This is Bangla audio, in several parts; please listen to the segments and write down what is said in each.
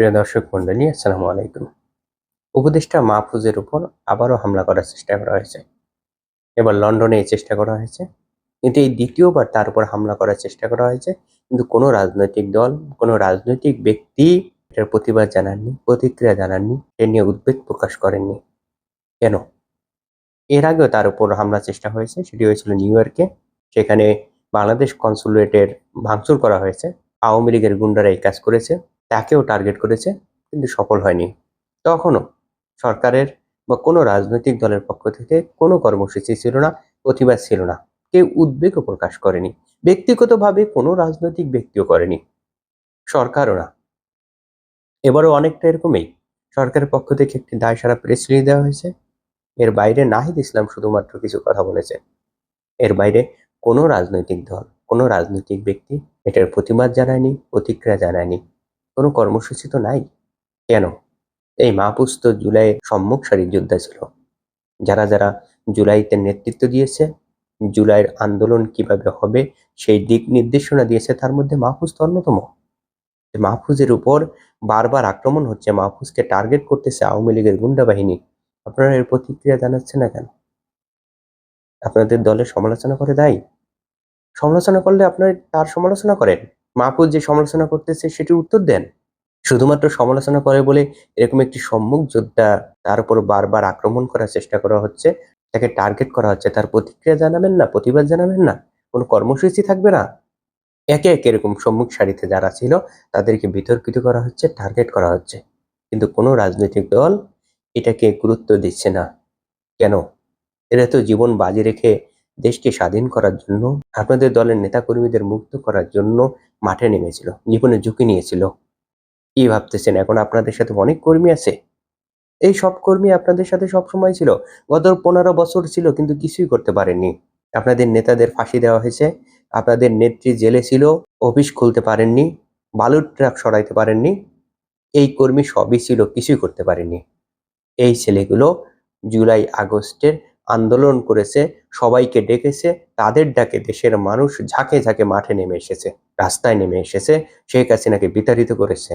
প্রিয় দর্শক মন্ডলী আসসালামু আলাইকুম। উপদেষ্টা মাহফুজের উপর আবারও হামলা করার চেষ্টা করা হয়েছে। এবার লন্ডনে এই চেষ্টা করা হয়েছে। কিন্তু এই দ্বিতীয়বার তার উপর হামলা করার চেষ্টা করা হয়েছে। কিন্তু কোনো রাজনৈতিক দল, কোনো রাজনৈতিক ব্যক্তি এটার প্রতিবাদ জানাননি, প্রতিক্রিয়া জানাননি, এ নিয়ে উদ্বেগ প্রকাশ করেননি। কেন? এর আগেও তার উপর হামলার চেষ্টা হয়েছে, সেটি হয়েছিল নিউ ইয়র্কে। সেখানে বাংলাদেশ কনসুলেটের ভাঙচুর করা হয়েছে। আওয়ামী লীগের গুন্ডারা এই কাজ করেছে। তাকেও টার্গেট করেছে, কিন্তু সফল হয়নি। তখনও সরকারের বা কোনো রাজনৈতিক দলের পক্ষ থেকে কোনো কর্মসূচি ছিল না, প্রতিবাদ ছিল না। কেউ উদ্বেগও প্রকাশ করেনি। ব্যক্তিগতভাবে কোনো রাজনৈতিক ব্যক্তিও করেনি। সরকারও না। এবারও অনেকটা এরকমই। সরকারের পক্ষ থেকে একটি দায় সারা প্রেস রিলিজ দেওয়া হয়েছে। এর বাইরে নাহিদ ইসলাম শুধুমাত্র কিছু কথা বলেছে। এর বাইরে কোনো রাজনৈতিক দল, কোনো রাজনৈতিক ব্যক্তি এটার প্রতিবাদ জানায়নি, প্রতিক্রিয়া জানায়নি। কোনো কর্মসূচি তো নাই? কেন? এই মাহফুজ তো জুলাইয়ের সম্মুখ সারির যোদ্ধা ছিল। যারা যারা জুলাইতে নেতৃত্ব দিয়েছে, জুলাইয়ের আন্দোলন কীভাবে হবে, সেই দিক নির্দেশনা দিয়েছে, তার মধ্যে মাহফুজ তো অন্যতম। মাহফুজের উপর বারবার আক্রমণ হচ্ছে, মাহফুজকে টার্গেট করতেছে আওয়ামী লীগের গুন্ডা বাহিনী। আপনারা এর প্রতিক্রিয়া জানাচ্ছে না কেন? আপনাদের দলের সমালোচনা করে দায়ী? সমালোচনা করলে আপনার তার সমালোচনা করেন? মাহফুজ যে সমালোচনা করতেছে সেটির উত্তর দেন। শুধুমাত্র সমালোচনা করে বলে এরকম একটি সম্মুখ যোদ্ধা তার উপর বারবার আক্রমণ করার চেষ্টা করা হচ্ছে, তাকে টার্গেট করা হচ্ছে, তার প্রতিক্রিয়া জানাবেন না, প্রতিবাদ জানাবেন না, কোনো কর্মসূচি থাকবে না। একে একে এরকম সম্মুখ সারিতে যারা ছিল তাদেরকে বিতর্কিত করা হচ্ছে টার্গেট করা হচ্ছে। কিন্তু কোনো রাজনৈতিক দল এটাকে গুরুত্ব দিচ্ছে না। কেন? এরা তো জীবন বাজি রেখে দেশকে স্বাধীন করার জন্য, আপনাদের দলের নেতাকর্মীদের মুক্ত করার জন্য মাঠে নেমেছিল, জীবনে ঝুঁকি নিয়েছিল। কি ভাবতেছেন? এখন আপনাদের সাথে অনেক কর্মী আছে। এই সব কর্মী আপনাদের সাথে সব সময় ছিল। গত পনেরো বছর ছিল, কিন্তু কিছুই করতে পারেননি। আপনাদের নেতাদের ফাঁসি দেওয়া হয়েছে। আপনাদের নেত্রী জেলে ছিল, অফিস খুলতে পারেননি, বালুর ট্রাক সরাইতে পারেননি। এই কর্মী সবই ছিল, কিছুই করতে পারেনি এই ছেলেগুলো জুলাই আগস্টের আন্দোলন করেছে, সবাইকে ডেকেছে, তাদের ডাকে দেশের মানুষ ঝাঁকে ঝাঁকে মাঠে নেমে এসেছে, রাস্তায় নেমে এসেছে, শেখ হাসিনাকে বিতাড়িত করেছে।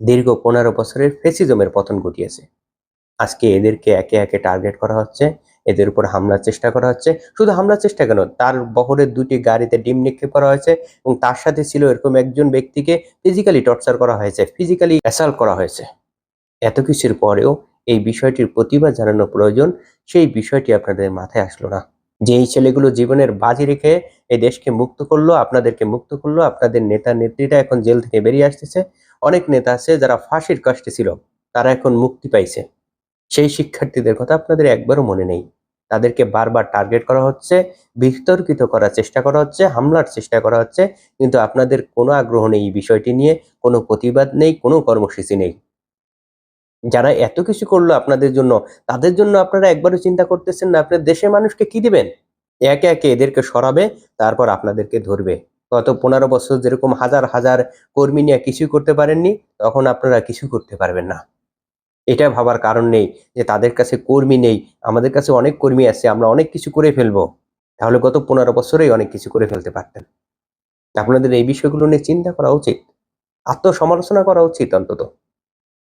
দীর্ঘ পনেরো বছরের ফেসিজমের পতন ঘটিয়েছে। আজকে এদেরকে একে একে টার্গেট করা হচ্ছে, এদের উপর হামলার চেষ্টা করা হচ্ছে। শুধু হামলার চেষ্টা কেন, তার বহরের দুটি গাড়িতে ডিম নিক্ষেপ করা হয়েছে এবং তার সাথে ছিল এরকম একজন ব্যক্তিকে ফিজিক্যালি টর্চার করা হয়েছে ফিজিক্যালি অ্যাসাল্ট করা হয়েছে। এত কিছুর পরেও এই বিষয়টির প্রতিবাদ জানানো প্রয়োজন, সেই বিষয়টি আপনাদের মাথায় আসলো না। যে এই ছেলেগুলো জীবনের বাজি রেখে এই দেশকে মুক্ত করল, আপনাদেরকে মুক্ত করল, আপনাদের নেতা, নেত্রীরা এখন জেল থেকে বেরিয়ে আসতেছে। অনেক নেতা আছে যারা ফাঁসির কষ্টে ছিল, তারা এখন মুক্তি পাইছে। সেই শিক্ষার্থীদের কথা আপনাদের একবারও মনে নেই। তাদেরকে বারবার টার্গেট করা হচ্ছে, বিতর্কিত করার চেষ্টা করা হচ্ছে, হামলার চেষ্টা করা হচ্ছে, কিন্তু আপনাদের কোনো আগ্রহ নেই এই বিষয়টি নিয়ে, কোনো প্রতিবাদ নেই, কোনো কর্মসূচি নেই। যারা এত কিছু করল আপনাদের জন্য, তাদের জন্য আপনারা একবারও চিন্তা করতেছেন না, আপনার দেশের মানুষকে কি দিবেন? একে একে এদেরকে সরাবে, তারপর আপনাদেরকে ধরবে। গত পনেরো বছর যেরকম হাজার হাজার কর্মী নিয়ে কিছুই করতে পারেননি, তখন আপনারা কিছু করতে পারবেন না। এটা ভাবার কারণ নেই যে তাদের কাছে কর্মী নেই। আমাদের কাছে অনেক কর্মী আছে, আমরা অনেক কিছু করে ফেলব। তাহলে গত পনেরো বছরেই অনেক কিছু করে ফেলতে পারতেন। আপনাদের এই বিষয়গুলো নিয়ে চিন্তা করা উচিত। আত্মসমালোচনা করা উচিত অন্তত।